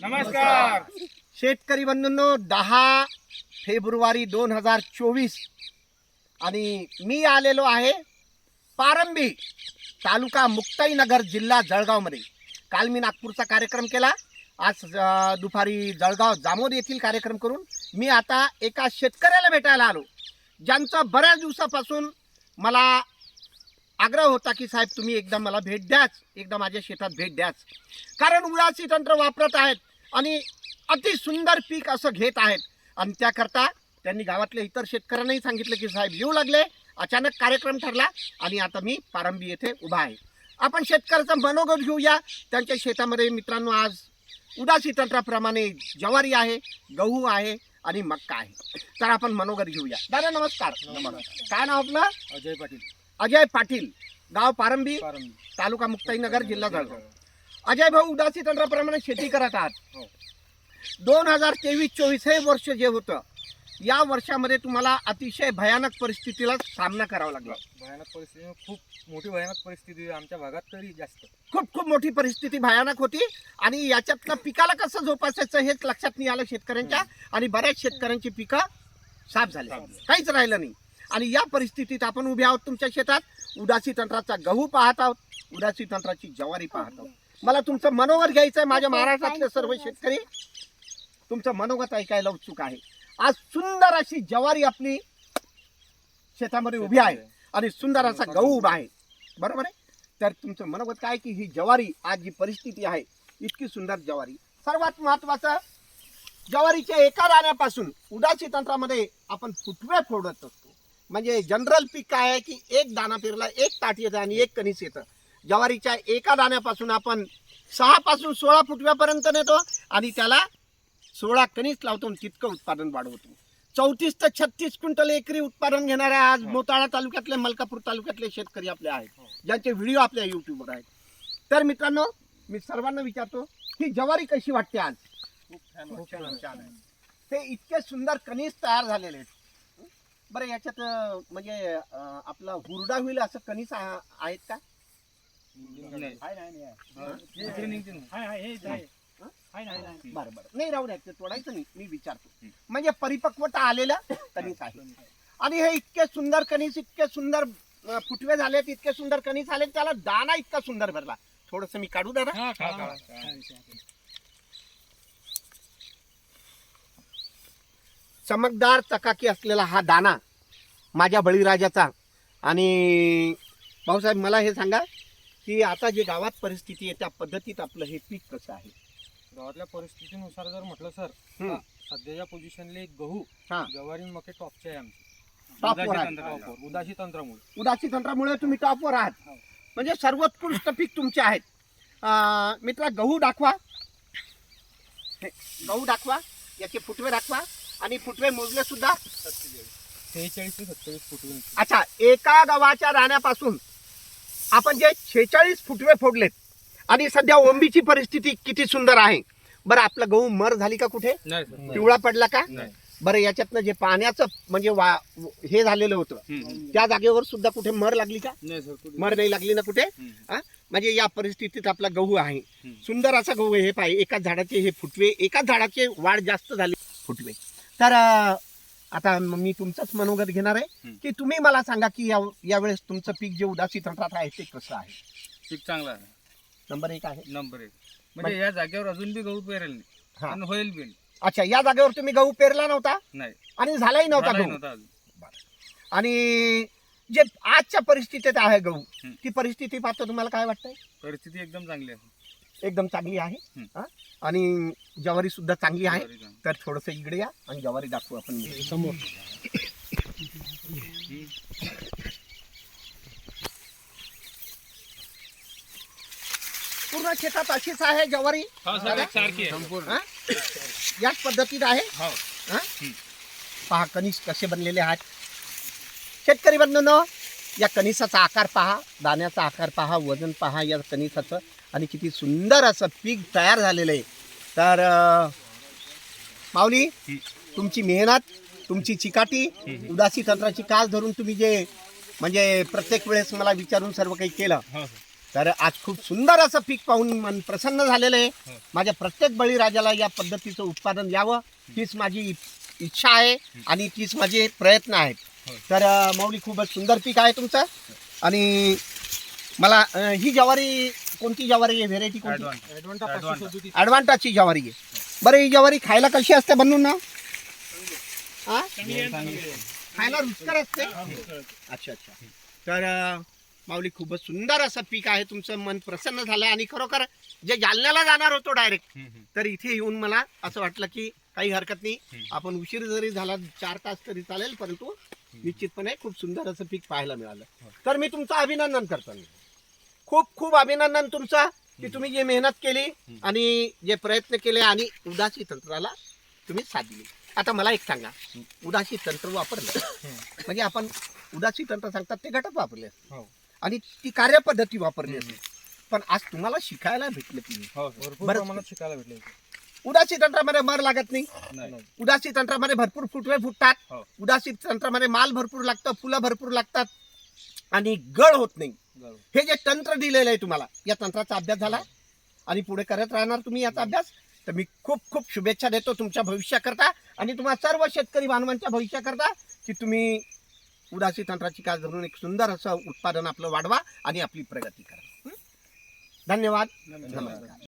नमस्कार. शेतकरी बंधूंनो दहा फेब्रुवारी दोन हजार चोवीस आणि मी आलेलो आहे पारंबी तालुका मुक्ताईनगर जिल्हा जळगावमध्ये. काल मी नागपूरचा कार्यक्रम केला. आज दुपारी जळगाव जामोद येथील कार्यक्रम करून मी आता एका शेतकऱ्याला भेटायला आलो. ज्यांचं बऱ्याच दिवसापासून मला आग्रह होता की साहेब तुम्ही एकदा मला भेट द्याच. एकदा माझ्या शेतात भेट द्याच. कारण उडासी तंत्र वापरत आहेत आणि अति सुंदर पीक असं घेत आहेत. आणि त्याकरता त्यांनी गावातल्या इतर शेतकऱ्यांनाही सांगितलं की साहेब येऊ लागले. अचानक कार्यक्रम ठरला आणि आता मी पारंबी येथे उभा आहे. आपण शेतकऱ्याचा मनोगत घेऊया. त्यांच्या शेतामध्ये मित्रांनो आज उदासी तंत्राप्रमाणे ज्वारी आहे गहू आहे आणि मक्का आहे. तर आपण मनोगत घेऊया. दादा नमस्कार. काय नाव आपलं? अजय पाटील. अजय पाटील गाव पारंबी तालुका मुक्ताईनगर जिल्हा जळगाव. अजय भाऊ उदासी तंत्राप्रमाणे शेती करत आहात. हो. दोन हजार तेवीस चोवीस हे वर्ष जे होतं या वर्षामध्ये तुम्हाला अतिशय भयानक परिस्थितीला सामना करावा लागला. भयानक परिस्थिती खूप मोठी भयानक परिस्थिती आमच्या भागात तरी जास्त. खूप खूप मोठी परिस्थिती भयानक होती आणि याच्यातलं पिकाला कसं जोपासायचं हेच लक्षात नाही आलं शेतकऱ्यांच्या आणि बऱ्याच शेतकऱ्यांची पिकं साफ झाली. काहीच राहिलं नाही. आणि या परिस्थितीत आपण उभे आहोत तुमच्या शेतात उदासी तंत्राचा गहू पाहत आहोत. उदासी तंत्राची ज्वारी पाहत आहोत. मला तुमचं मनोगत घ्यायचं आहे माझ्या महाराष्ट्रातले सर्व शेतकरी. तुमचं मनोगत ऐकायला उत्सुक आहे. आज सुंदर अशी ज्वारी आपली शेतामध्ये उभी आहे. आणि सुंदर असा गहू उभा आहे. बरोबर आहे? तर तुमचं मनोगत काय की ही ज्वारी आज जी परिस्थिती आहे इतकी सुंदर ज्वारी. सर्वात महत्वाचं ज्वारीच्या एका दाण्यापासून उदासी तंत्रामध्ये आपण फुटवे फोडत असतो. म्हणजे जनरल पीक काय आहे की एक दाना पेरला एक ताट येतं आणि एक कणीस येतं. ज्वारीच्या एका दाण्यापासून आपण सहा पासून सोळा फुटव्यापर्यंत नेतो आणि त्याला सोळा कणीस लावतो तितकं उत्पादन वाढवतो. चौतीस ते छत्तीस क्विंटल एकरी उत्पादन घेणारे आज मोताळा तालुक्यातले मलकापूर तालुक्यातले शेतकरी आपले आहेत. ज्यांचे व्हिडिओ आपल्या युट्यूबवर आहेत. तर मित्रांनो मी सर्वांना विचारतो ही ज्वारी कशी वाटते आज? ते इतके सुंदर कणीस तयार झालेले आहेत. बरं याच्यात अं, म्हणजे अं, आपला हुरडा होईल असं कणीस आ- आहेत का. हं? बरं बरं. नाही राहू द्या ते तोडायचं नाही मी विचारतो. म्हणजे परिपक्वता आलेलं कणीस आहे. आणि हे इतके सुंदर कणीस इतके सुंदर अं, फुटवे झालेत इतके सुंदर कणीस आले त्याला दाना इतका सुंदर भरला. थोडस मी काढू द्या ना हा, काढा, काढा. चमकदार चकाकी असलेला हा दाना माझ्या बळीराजाचा आणि भाऊसाहेब मला हे सांगा की आता जे गावात परिस्थिती आहे त्या पद्धतीत आपलं हे पीक कसं आहे गावातल्या परिस्थितीनुसार जर म्हटलं सर हम्म. सध्याच्या पोझिशनले गहू हा. ज्वारी मके टॉपचे आहे आमचे टॉपवर उदासी आहे. तंत्र- टॉपवर. उदासी तंत्रामुळे उदासी तंत्रामुळे तुम्ही टॉपवर आहात हो. म्हणजे सर्वोत्कृष्ट पीक तुमचे आहेत अं, मित्रा गहू दाखवा हे, गहू दाखवा याचे फुटवे दाखवा आणि फुटवे मोजले सुद्धा? सेहेचाळीस ते सत्तावीस फुट अच्छा एका गव्हाच्या दाण्यापासून आपण जे छेचाळीस फुटवे फोडलेत आणि सध्या ओंबीची परिस्थिती किती सुंदर आहे? बरं आपलं गहू मर झाली का कुठे? नाही सर. पिवळा पडला का? नाही. बरं याच्यातनं जे पाण्याचं म्हणजे वा हे झालेलं होतं. त्या जागेवर सुद्धा कुठे मर लागली का? नाही सर कुठे- मर नाही लागली ना कुठे? म्हणजे या परिस्थितीत आपला गहू आहे. सुंदर असा गहू आहे हे पाहिजे एकाच झाडाचे हे फुटवे एकाच झाडाचे वाढ जास्त झाली. फुटवे. तर आता म- तुमचंच मनोगत घेणार आहे. की तुम्ही मला सांगा की या यावेळेस तुमचं पीक जे उदासी तंत्रात आहे ते कसं आहे पीक चांगला आहे नंबर एक आहे नंबर एक म्हणजे या जागेवर अजून बी गहू पेरेल नाही हा. आणि होईल बी नाही. अच्छा या जागेवर तुम्ही गहू पेरला नव्हता नाही आणि झालाही नव्हता झालाही गहू नव्हता अजून. आणि जे आजच्या परिस्थितीत आहे गहू हम्म. ती परिस्थिती पाहता तुम्हाला काय वाटतंय परिस्थिती एकदम चांगली आहे एकदम चांगली आहे. हा? आणि ज्वारी सुद्धा चांगली आहे. तर थोडस इकडे या आणि ज्वारी दाखवू आपण. समोर. पूर्ण शेतात अशीच आहे ज्वारी? हो हा? याच पद्धतीत आहे? हो. हा? पहा कणीस कसे बनलेले आहेत. शेतकरी बंधूंनो या कणिसाचा आकार पहा दाण्याचा आकार पहा वजन पहा या कणिसाचं. आणि किती सुंदर असं पीक तयार झालेलं आहे. तर अं, माऊली हं. तुमची मेहनत तुमची चिकाटी उदासी तंत्राची कास धरून तुम्ही जे म्हणजे प्रत्येक वेळेस मला विचारून सर्व काही केलं. हो तर आज खूप सुंदर असं पीक पाहून मन प्रसन्न झालेलं आहे. हो. माझ्या प्रत्येक बळीराजाला या पद्धतीचं उत्पादन यावं हीच माझी इच्छा आहे आणि तीच माझे प्रयत्न आहेत. हो. तर अं, माऊली खूपच सुंदर पीक आहे तुमचं. आणि मला अं, ही ज्वारी कोणती ज्वारी आहे? व्हेरायटी कोणती? ॲडव्हान्टाची ज्वारी आहे. बरं ही ज्वारी खायला कशी असते बनवून ना? हा? खायला रुचकर असते? अच्छा अच्छा. तर माऊली खूपच सुंदर असं पीक आहे तुमचं. मन प्रसन्न झालं आणि खरोखर जे जालन्याला जाणार होतो डायरेक्ट तर इथे येऊन मला असं वाटलं की काही हरकत नाही. आपण उशीर जरी झाला चार तास तरी चालेल परंतु निश्चितपणे खूप सुंदर असं पीक पाहायला मिळालं. हो. तर मी तुमचं अभिनंदन करतो. खूप खूप अभिनंदन तुमचं की तुम्ही जे मेहनत केली आणि जे प्रयत्न केले आणि उदासी तंत्राला तुम्ही साथ दिली आता मला एक सांगा उदासी तंत्र वापरलं म्हणजे आपण उदासी तंत्र सांगतात ते घटक वापरले हो. आणि ती कार्यपद्धती वापरली पण आज तुम्हाला शिकायला भेटलं नाही? हो बरं. प्रमाणात शिकायला भेटले उदासी तंत्रामध्ये मर लागत नाही. उदासी तंत्रामध्ये भरपूर फुटवे फुटतात हो. उदासी तंत्रामध्ये माल भरपूर लागतं फुलं भरपूर लागतात आणि गळ होत नाही. हे जे तंत्र दिलेलं आहे तुम्हाला या तंत्राचा अभ्यास झाला. आणि पुढे करत राहणार तुम्ही याचा अभ्यास. तर मी खूप खूप शुभेच्छा देतो तुमच्या भविष्याकरता. आणि तुम्हाला सर्व शेतकरी बांधवांच्या भविष्याकरता की तुम्ही उदासी तंत्राची काळ धरून एक सुंदर असं उत्पादन आपलं वाढवा आणि आपली प्रगती करा? धन्यवाद. नमस्कार.